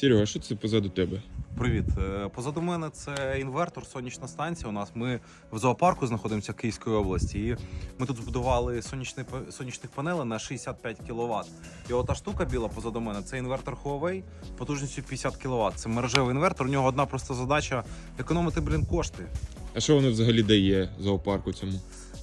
Серега, що це позаду тебе? Привіт. Е, Позаду мене це інвертор, сонячна станція. У нас ми в зоопарку знаходимося в Київської області. І ми тут збудували сонячні сонячних панелей на 65 кВт. І ота штука біла позаду мене це інвертор Huawei потужністю 50 кВт. Це мережевий інвертор. У нього одна проста задача економити, блін, кошти. А що воно взагалі дає зоопарку цьому?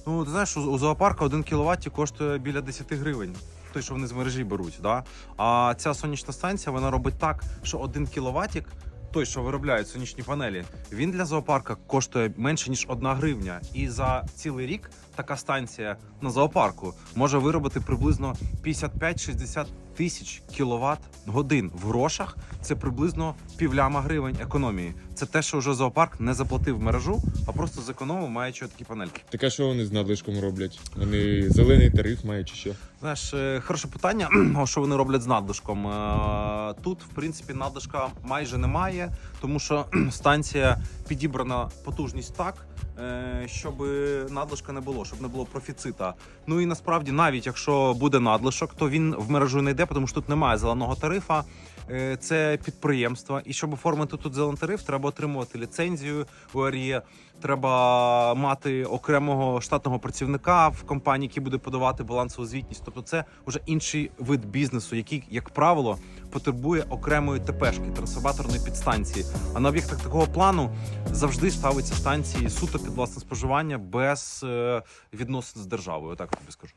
Ну, ти знаєш, у у зоопарка 1 кВт коштує біля 10 гривень. Той, що вони з мережі беруть. Да? А ця сонячна станція вона робить так, що 1 кіловатік, той, що виробляють сонячні панелі, він для зоопарка коштує менше ніж 1 гривня. І за цілий рік така станція на зоопарку може виробити приблизно 55-60 тисяч кіловат годин в грошах. Це приблизно півляма гривень економії. Це те, що вже зоопарк не заплатив в мережу, а просто зекономив, маючи такі панельки. Так а що вони з надлишком роблять? Вони зелений тариф мають чи що? Знаєш, е, хороше питання, що вони роблять з надлишком. Е, Тут, в принципі, надлишка майже немає, тому що станція підібрана потужність так, щоб надлишка не було, щоб не було профіцита. Ну і насправді, навіть якщо буде надлишок, то він в мережу не йде, тому що тут немає зеленого тарифа. Е, Це підприємство, і щоб оформити тут зелений тариф, треба отримувати ліцензію УРЄ, треба мати окремого штатного працівника в компанії, який буде подавати балансову звітність. Тобто, це вже інший вид бізнесу, який, як правило, потребує окремої ТПшки, трансформаторної підстанції. А на об'єктах такого плану завжди ставиться станції суто під власне споживання без е, відносин з державою. Так тобі скажу.